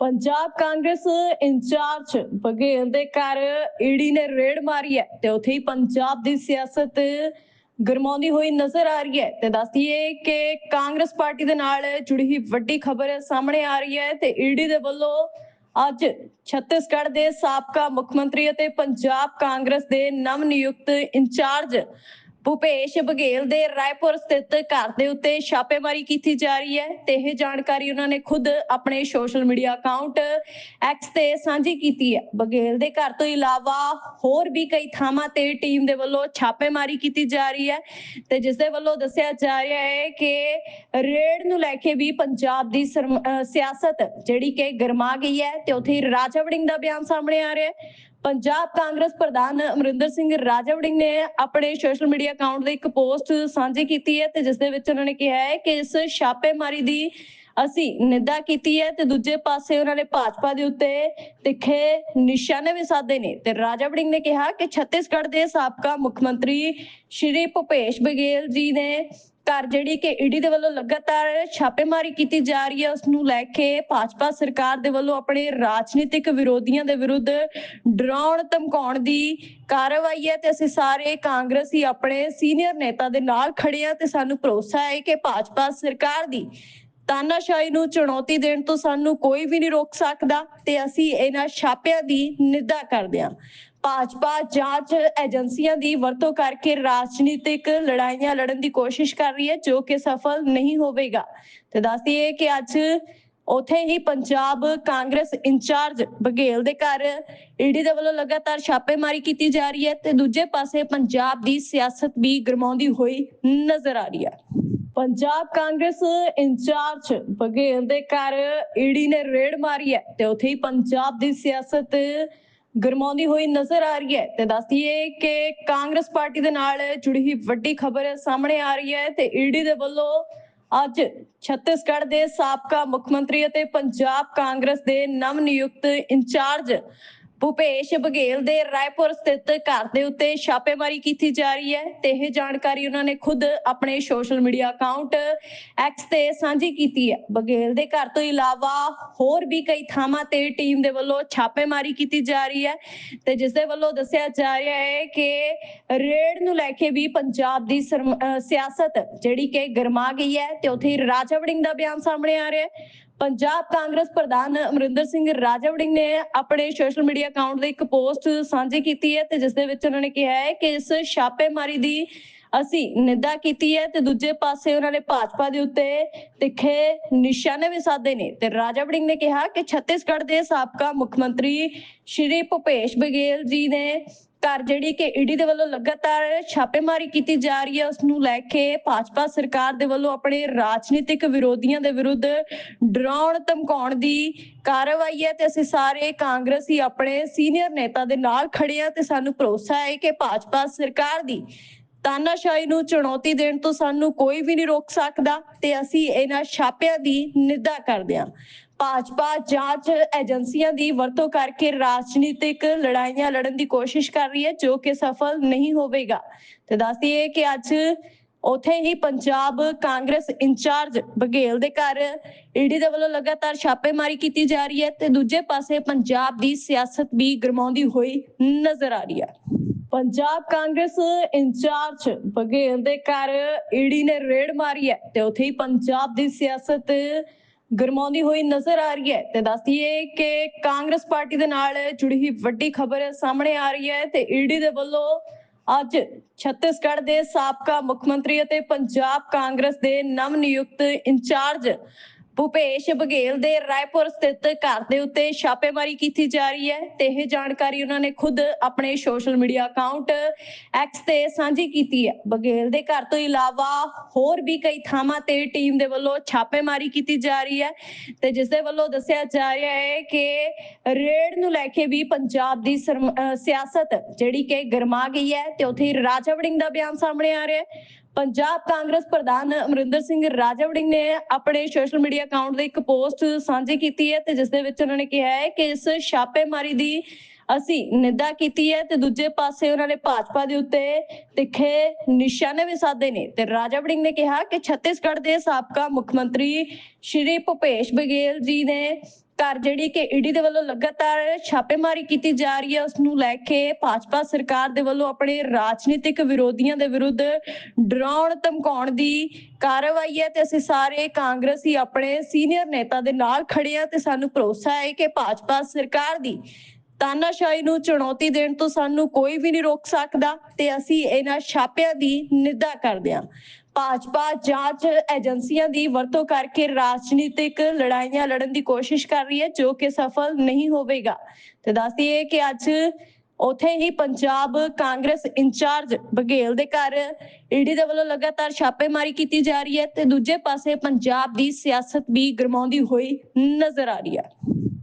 Punjab Congress in charge Baghel ਦੇ ਘਰ ED ਨੇ ਰੇਡ ਮਾਰੀ ਹੈ ਤੇ ਉੱਥੇ ਹੀ ਪੰਜਾਬ ਦੀ ਸਿਆਸਤ ਗਰਮਾਉਂਦੀ ਹੋਈ ਨਜ਼ਰ ਆ ਰਹੀ ਹੈ ਤੇ ਦੱਸਦੀਏ ਕਿ ਕਾਂਗਰਸ ਪਾਰਟੀ ਦੇ ਨਾਲ ਜੁੜੀ ਹੀ ਵੱਡੀ ਖਬਰ ਸਾਹਮਣੇ ਆ ਰਹੀ ਹੈ ਤੇ ਈਡੀ ਦੇ ਵੱਲੋਂ ਅੱਜ ਛੱਤੀਸਗੜ੍ਹ ਦੇ ਸਾਬਕਾ ਮੁੱਖ ਮੰਤਰੀ ਅਤੇ ਪੰਜਾਬ ਕਾਂਗਰਸ ਦੇ ਨਵ ਨਿਯੁਕਤ ਇੰਚਾਰਜ ਭੂਪੇਸ਼ ਬਘੇਲ ਦੇ ਰਾਏਪੁਰ ਸਥਿਤ ਘਰ ਦੇ ਉੱਤੇ ਛਾਪੇਮਾਰੀ ਕੀਤੀ ਜਾ ਰਹੀ ਹੈ ਤੇ ਇਹ ਜਾਣਕਾਰੀ ਉਹਨਾਂ ਨੇ ਖੁਦ ਆਪਣੇ ਸੋਸ਼ਲ ਮੀਡੀਆ ਅਕਾਊਂਟ ਐਕਸ ਤੇ ਸਾਂਝੀ ਕੀਤੀ ਹੈ। ਬਘੇਲ ਦੇ ਘਰ ਤੋਂ ਇਲਾਵਾ ਹੋਰ ਵੀ ਕਈ ਥਾਵਾਂ ਤੇ ਟੀਮ ਦੇ ਵੱਲੋਂ ਛਾਪੇਮਾਰੀ ਕੀਤੀ ਜਾ ਰਹੀ ਹੈ ਤੇ ਜਿਸ ਦੇ ਵੱਲੋਂ ਦੱਸਿਆ ਜਾ ਰਿਹਾ ਹੈ ਕਿ ਰੇਡ ਨੂੰ ਲੈ ਕੇ ਵੀ ਪੰਜਾਬ ਦੀ ਸਰਮ- ਸਿਆਸਤ ਜਿਹੜੀ ਕਿ ਗਰਮਾ ਗਈ ਹੈ ਤੇ ਉੱਥੇ ਹੀ ਰਾਜਾ ਵੜਿੰਗ ਦਾ ਬਿਆਨ ਸਾਹਮਣੇ ਆ ਰਿਹਾ ਹੈ। ਪੰਜਾਬ ਕਾਂਗਰਸ ਪ੍ਰਧਾਨ ਅਮਰਿੰਦਰ ਸਿੰਘ ਰਾਜਾ ਨੇ ਆਪਣੇ ਸੋਸ਼ਲ ਮੀਡੀਆ ਅਕਾਊਂਟ ਦੇ ਇੱਕ ਪੋਸਟ ਸਾਂਝੀ ਕੀਤੀ ਹੈ ਤੇ ਜਿਸ ਦੇ ਵਿੱਚ ਉਹਨਾਂ ਨੇ ਕਿਹਾ ਹੈ ਕਿ ਇਸ ਛਾਪੇਮਾਰੀ ਦੀ ਅਸੀਂ ਨਿੰਦਾ ਕੀਤੀ ਹੈ ਤੇ ਦੂਜੇ ਪਾਸੇ ਉਹਨਾਂ ਨੇ ਭਾਜਪਾ ਦੇ ਉੱਤੇ ਤਿੱਖੇ ਨਿਸ਼ਾਨੇ ਵੀ ਸਾਧੇ ਨੇ ਤੇ ਰਾਜਾ ਵੜਿੰਗ ਨੇ ਕਿਹਾ ਕਿ ਛੱਤੀਸਗੜ੍ਹ ਦੇ ਸਾਬਕਾ ਮੁੱਖ ਮੰਤਰੀ ਸ਼੍ਰੀ ਭੁਪੇਸ਼ ਬਘੇਲ ਜੀ ਨੇ ਘਰ ਜਿਹੜੀ ਕਿ ਈਡੀ ਦੇ ਵੱਲੋਂ ਲਗਾਤਾਰ ਛਾਪੇਮਾਰੀ ਕੀਤੀ ਜਾ ਰਹੀ ਹੈ ਉਸ ਨੂੰ ਲੈ ਕੇ ਭਾਜਪਾ ਸਰਕਾਰ ਦੇ ਵੱਲੋਂ ਆਪਣੇ ਰਾਜਨੀਤਿਕ ਵਿਰੋਧੀਆਂ ਦੇ ਵਿਰੁੱਧ ਡਰਾਉਣ, ਧਮਕਾਉਣ ਦੀ ਕਾਰਵਾਈ ਹੈ ਤੇ ਅਸੀਂ ਸਾਰੇ ਕਾਂਗਰਸੀ ਆਪਣੇ ਸੀਨੀਅਰ ਨੇਤਾ ਦੇ ਨਾਲ ਖੜੇ ਆ ਤੇ ਸਾਨੂੰ ਭਰੋਸਾ ਹੈ ਕਿ ਭਾਜਪਾ ਸਰਕਾਰ ਦੀ ਤਾਨਾਸ਼ਾਹੀ ਨੂੰ ਚੁਣੌਤੀ ਦੇਣ ਤੋਂ ਸਾਨੂੰ ਕੋਈ ਵੀ ਨਹੀਂ ਰੋਕ ਸਕਦਾ ਤੇ ਅਸੀਂ ਇਹਨਾਂ ਛਾਪਿਆਂ ਦੀ ਨਿੰਦਾ ਕਰਦੇ ਹਾਂ। ਭਾਜਪਾ ਜਾਂਚ ਏਜੰਸੀਆਂ ਦੀ ਵਰਤੋਂ ਕਰਕੇ ਰਾਜਨੀਤਿਕ ਲੜਾਈਆਂ ਲੜਨ ਦੀ ਕੋਸ਼ਿਸ਼ ਕਰ ਰਹੀ ਹੈ, ਜੋ ਕਿ ਸਫਲ ਨਹੀਂ ਹੋਵੇਗਾ। ਤੇ ਦੱਸਦੀਏ ਕਿ ਅੱਜ ਉਥੇ ਹੀ ਪੰਜਾਬ ਕਾਂਗਰਸ ਇੰਚਾਰਜ ਬਘੇਲ ਦੇ ਘਰ ਈਡੀ ਦੇ ਵੱਲੋਂ ਲਗਾਤਾਰ ਛਾਪੇਮਾਰੀ ਕੀਤੀ ਜਾ ਰਹੀ ਹੈ ਤੇ ਦੂਜੇ ਪਾਸੇ ਪੰਜਾਬ ਦੀ ਸਿਆਸਤ ਵੀ ਗਰਮਾਉਂਦੀ ਹੋਈ ਨਜ਼ਰ ਆ ਰਹੀ ਹੈ। ਪੰਜਾਬ ਕਾਂਗਰਸ ਇੰਚਾਰਜ ਬਘੇਲ ਦੇ ਘਰ ਈਡੀ ਨੇ ਰੇਡ ਮਾਰੀ ਹੈ ਤੇ ਉੱਥੇ ਹੀ ਪੰਜਾਬ ਦੀ ਸਿਆਸਤ ਗਰਮਾਉਂਦੀ ਹੋਈ ਨਜ਼ਰ ਆ ਰਹੀ ਹੈ ਤੇ ਦੱਸਦੀਏ ਕਿ ਕਾਂਗਰਸ ਪਾਰਟੀ ਦੇ ਨਾਲ ਜੁੜੀ ਹੀ ਵੱਡੀ ਖਬਰ ਸਾਹਮਣੇ ਆ ਰਹੀ ਹੈ ਤੇ ਈਡੀ ਦੇ ਵੱਲੋਂ ਅੱਜ ਛੱਤੀਸਗੜ੍ਹ ਦੇ ਸਾਬਕਾ ਮੁੱਖ ਮੰਤਰੀ ਅਤੇ ਪੰਜਾਬ ਕਾਂਗਰਸ ਦੇ ਨਵ ਨਿਯੁਕਤ ਇੰਚਾਰਜ ਭੁਪੇਸ਼ ਬਘੇਲ ਦੇ ਰਾਏਪੁਰ ਸਥਿਤ ਘਰ ਦੇ ਉੱਤੇ ਛਾਪੇਮਾਰੀ ਕੀਤੀ ਜਾ ਰਹੀ ਹੈ ਤੇ ਇਹ ਜਾਣਕਾਰੀ ਉਹਨਾਂ ਨੇ ਖੁਦ ਆਪਣੇ ਸੋਸ਼ਲ ਮੀਡੀਆ ਅਕਾਊਂਟ ਐਕਸ ਤੇ ਸਾਂਝੀ ਕੀਤੀ ਹੈ। ਬਘੇਲ ਦੇ ਘਰ ਤੋਂ ਇਲਾਵਾ ਹੋਰ ਵੀ ਕਈ ਥਾਵਾਂ ਤੇ ਟੀਮ ਦੇ ਵੱਲੋਂ ਛਾਪੇਮਾਰੀ ਕੀਤੀ ਜਾ ਰਹੀ ਹੈ ਤੇ ਜਿਸ ਦੇ ਵੱਲੋਂ ਦੱਸਿਆ ਜਾ ਰਿਹਾ ਹੈ ਕਿ ਰੇਡ ਨੂੰ ਲੈ ਕੇ ਵੀ ਪੰਜਾਬ ਦੀ ਸਰਮ- ਸਿਆਸਤ ਜਿਹੜੀ ਕਿ ਗਰਮਾ ਗਈ ਹੈ ਤੇ ਉੱਥੇ ਰਾਜਾ ਵੜਿੰਗ ਦਾ ਬਿਆਨ ਸਾਹਮਣੇ ਆ ਰਿਹਾ ਹੈ। ਪੰਜਾਬ ਕਾਂਗਰਸ ਪ੍ਰਧਾਨ ਅਮਰਿੰਦਰ ਸਿੰਘ ਰਾਜਾ ਨੇ ਆਪਣੇ ਸੋਸ਼ਲ ਮੀਡੀਆ ਅਕਾਊਂਟ ਦੇ ਇੱਕ ਪੋਸਟ ਸਾਂਝੀ ਕੀਤੀ ਹੈ ਤੇ ਜਿਸ ਦੇ ਵਿੱਚ ਉਹਨਾਂ ਨੇ ਕਿਹਾ ਹੈ ਕਿ ਇਸ ਛਾਪੇਮਾਰੀ ਦੀ ਅਸੀਂ ਨਿੰਦਾ ਕੀਤੀ ਹੈ ਤੇ ਦੂਜੇ ਪਾਸੇ ਉਹਨਾਂ ਨੇ ਭਾਜਪਾ ਦੇ ਉੱਤੇ ਤਿੱਖੇ ਨਿਸ਼ਾਨੇ ਵੀ ਸਾਧੇ ਨੇ ਤੇ ਰਾਜਾ ਵੜਿੰਗ ਨੇ ਕਿਹਾ ਕਿ ਛੱਤੀਸਗੜ੍ਹ ਦੇ ਸਾਬਕਾ ਮੁੱਖ ਮੰਤਰੀ ਸ਼੍ਰੀ ਭੁਪੇਸ਼ ਬਘੇਲ ਜੀ ਨੇ ਘਰ ਜਿਹੜੀ ਕਿ ਈਡੀ ਦੇ ਵੱਲੋਂ ਲਗਾਤਾਰ ਛਾਪੇਮਾਰੀ ਕੀਤੀ ਜਾ ਰਹੀ ਹੈ, ਉਸ ਨੂੰ ਲੈ ਕੇ ਭਾਜਪਾ ਸਰਕਾਰ ਦੇ ਵੱਲੋਂ ਆਪਣੇ ਰਾਜਨੀਤਿਕ ਵਿਰੋਧੀਆਂ ਦੇ ਵਿਰੁੱਧ ਡਰਾਉਣ, ਧਮਕਾਉਣ ਦੀ ਕਾਰਵਾਈ ਹੈ ਤੇ ਅਸੀਂ ਸਾਰੇ ਕਾਂਗਰਸੀ ਆਪਣੇ ਸੀਨੀਅਰ ਨੇਤਾ ਦੇ ਨਾਲ ਖੜੇ ਆ ਤੇ ਸਾਨੂੰ ਭਰੋਸਾ ਹੈ ਕਿ ਭਾਜਪਾ ਸਰਕਾਰ ਦੀ ਤਾਨਾਸ਼ਾਹੀ ਨੂੰ ਚੁਣੌਤੀ ਦੇਣ ਤੋਂ ਸਾਨੂੰ ਕੋਈ ਵੀ ਨਹੀਂ ਰੋਕ ਸਕਦਾ ਤੇ ਅਸੀਂ ਇਹਨਾਂ ਛਾਪਿਆਂ ਦੀ ਨਿੰਦਾ ਕਰਦੇ ਹਾਂ। ਭਾਜਪਾ ਜਾਂਚ ਏਜੰਸੀਆਂ ਦੀ ਵਰਤੋਂ ਕਰਕੇ ਰਾਜਨੀਤਿਕ ਲੜਾਈਆਂ ਲੜਨ ਦੀ ਕੋਸ਼ਿਸ਼ ਕਰ ਰਹੀ ਹੈ, ਜੋ ਕਿ ਸਫਲ ਨਹੀਂ ਹੋਵੇਗਾ। ਤੇ ਦੱਸਦੀਏ ਕਿ ਅੱਜ ਉਥੇ ਹੀ ਪੰਜਾਬ ਕਾਂਗਰਸ ਇੰਚਾਰਜ ਬਘੇਲ ਦੇ ਘਰ ਈਡੀ ਦੇ ਵੱਲੋਂ ਲਗਾਤਾਰ ਛਾਪੇਮਾਰੀ ਕੀਤੀ ਜਾ ਰਹੀ ਹੈ ਤੇ ਦੂਜੇ ਪਾਸੇ ਪੰਜਾਬ ਦੀ ਸਿਆਸਤ ਵੀ ਗਰਮਾਉਂਦੀ ਹੋਈ ਨਜ਼ਰ ਆ ਰਹੀ ਹੈ। ਪੰਜਾਬ ਕਾਂਗਰਸ ਇੰਚਾਰਜ ਬਘੇਲ ਦੇ ਘਰ ਈਡੀ ਨੇ ਰੇਡ ਮਾਰੀ ਹੈ ਤੇ ਉੱਥੇ ਹੀ ਪੰਜਾਬ ਦੀ ਸਿਆਸਤ ਗਰਮਾਉਂਦੀ ਹੋਈ ਨਜ਼ਰ ਆ ਰਹੀ ਹੈ ਤੇ ਦੱਸਦੀਏ ਕਿ ਕਾਂਗਰਸ ਪਾਰਟੀ ਦੇ ਨਾਲ ਜੁੜੀ ਹੀ ਵੱਡੀ ਖਬਰ ਸਾਹਮਣੇ ਆ ਰਹੀ ਹੈ ਤੇ ਈਡੀ ਦੇ ਵੱਲੋਂ ਅੱਜ ਛੱਤੀਸਗੜ੍ਹ ਦੇ ਸਾਬਕਾ ਮੁੱਖ ਮੰਤਰੀ ਅਤੇ ਪੰਜਾਬ ਕਾਂਗਰਸ ਦੇ ਨਵ ਨਿਯੁਕਤ ਇੰਚਾਰਜ ਭੁਪੇਸ਼ ਬਘੇਲ ਦੇ ਰਾਏਪੁਰ ਸਥਿਤ ਘਰ ਦੇ ਉੱਤੇ ਛਾਪੇਮਾਰੀ ਕੀਤੀ ਜਾ ਰਹੀ ਹੈ ਤੇ ਇਹ ਜਾਣਕਾਰੀ ਉਹਨਾਂ ਨੇ ਖੁਦ ਆਪਣੇ ਸੋਸ਼ਲ ਮੀਡੀਆ ਅਕਾਊਂਟ ਐਕਸ ਤੇ ਸਾਂਝੀ ਕੀਤੀ ਹੈ। ਬਘੇਲ ਦੇ ਘਰ ਤੋਂ ਇਲਾਵਾ ਹੋਰ ਵੀ ਕਈ ਥਾਵਾਂ ਤੇ ਟੀਮ ਦੇ ਵੱਲੋਂ ਛਾਪੇਮਾਰੀ ਕੀਤੀ ਜਾ ਰਹੀ ਹੈ ਤੇ ਜਿਸ ਦੇ ਵੱਲੋਂ ਦੱਸਿਆ ਜਾ ਰਿਹਾ ਹੈ ਕਿ ਰੇਡ ਨੂੰ ਲੈ ਕੇ ਵੀ ਪੰਜਾਬ ਦੀ ਸਰਮ- ਸਿਆਸਤ ਜਿਹੜੀ ਕਿ ਗਰਮਾ ਗਈ ਹੈ ਤੇ ਉੱਥੇ ਹੀ ਰਾਜਾ ਵੜਿੰਗ ਦਾ ਬਿਆਨ ਸਾਹਮਣੇ ਆ ਰਿਹਾ ਹੈ। ਪੰਜਾਬ ਕਾਂਗਰਸ ਪ੍ਰਧਾਨ ਅਮਰਿੰਦਰ ਸਿੰਘ ਰਾਜਾ ਨੇ ਆਪਣੇ ਸੋਸ਼ਲ ਮੀਡੀਆ ਅਕਾਊਂਟ ਦੇ ਇੱਕ ਪੋਸਟ ਸਾਂਝੀ ਕੀਤੀ ਹੈ ਤੇ ਜਿਸ ਦੇ ਵਿੱਚ ਉਹਨਾਂ ਨੇ ਕਿਹਾ ਹੈ ਕਿ ਇਸ ਛਾਪੇਮਾਰੀ ਦੀ ਅਸੀਂ ਨਿੰਦਾ ਕੀਤੀ ਹੈ ਤੇ ਦੂਜੇ ਪਾਸੇ ਉਹਨਾਂ ਨੇ ਭਾਜਪਾ ਦੇ ਉੱਤੇ ਤਿੱਖੇ ਨਿਸ਼ਾਨੇ ਵੀ ਸਾਧੇ ਨੇ। ਤੇ ਰਾਜਾ ਵੜਿੰਗ ਨੇ ਕਿਹਾ ਕਿ ਛੱਤੀਸਗੜ੍ਹ ਦੇ ਸਾਬਕਾ ਮੁੱਖ ਮੰਤਰੀ ਸ਼੍ਰੀ ਭੁਪੇਸ਼ ਬਘੇਲ ਜੀ ਨੇ ਘਰ ਜਿਹੜੀ ਕਿ ਈਡੀ ਦੇ ਵੱਲੋਂ ਲਗਾਤਾਰ ਛਾਪੇਮਾਰੀ ਕੀਤੀ ਜਾ ਰਹੀ ਹੈ ਉਸ ਨੂੰ ਲੈ ਕੇ ਭਾਜਪਾ ਸਰਕਾਰ ਦੇ ਵੱਲੋਂ ਆਪਣੇ ਰਾਜਨੀਤਿਕ ਵਿਰੋਧੀਆਂ ਦੇ ਵਿਰੁੱਧ ਡਰਾਉਣ, ਧਮਕਾਉਣ ਦੀ ਕਾਰਵਾਈ ਹੈ ਤੇ ਅਸੀਂ ਸਾਰੇ ਕਾਂਗਰਸੀ ਆਪਣੇ ਸੀਨੀਅਰ ਨੇਤਾ ਦੇ ਨਾਲ ਖੜੇ ਆ ਤੇ ਸਾਨੂੰ ਭਰੋਸਾ ਹੈ ਕਿ ਭਾਜਪਾ ਸਰਕਾਰ ਦੀ ਤਾਨਾਸ਼ਾਹੀ ਨੂੰ ਚੁਣੌਤੀ ਦੇਣ ਤੋਂ ਸਾਨੂੰ ਕੋਈ ਵੀ ਨਹੀਂ ਰੋਕ ਸਕਦਾ ਤੇ ਅਸੀਂ ਇਹਨਾਂ ਛਾਪਿਆਂ ਦੀ ਨਿੰਦਾ ਕਰਦੇ ਹਾਂ। ਭਾਜਪਾ ਜਾਂਚ ਏਜੰਸੀਆਂ ਦੀ ਵਰਤੋਂ ਕਰਕੇ ਰਾਜਨੀਤਿਕ ਲੜਾਈਆਂ ਲੜਨ ਦੀ ਕੋਸ਼ਿਸ਼ ਕਰ ਰਹੀ ਹੈ, ਜੋ ਕਿ ਸਫਲ ਨਹੀਂ ਹੋਵੇਗਾ। ਤੇ ਦੱਸਦੀਏ ਕਿ ਅੱਜ ਉਥੇ ਹੀ ਪੰਜਾਬ ਕਾਂਗਰਸ ਇੰਚਾਰਜ ਬਘੇਲ ਦੇ ਘਰ ਈਡੀ ਦੇ ਵੱਲੋਂ ਲਗਾਤਾਰ ਛਾਪੇਮਾਰੀ ਕੀਤੀ ਜਾ ਰਹੀ ਹੈ ਤੇ ਦੂਜੇ ਪਾਸੇ ਪੰਜਾਬ ਦੀ ਸਿਆਸਤ ਵੀ ਗਰਮਾਉਂਦੀ ਹੋਈ ਨਜ਼ਰ ਆ ਰਹੀ ਹੈ।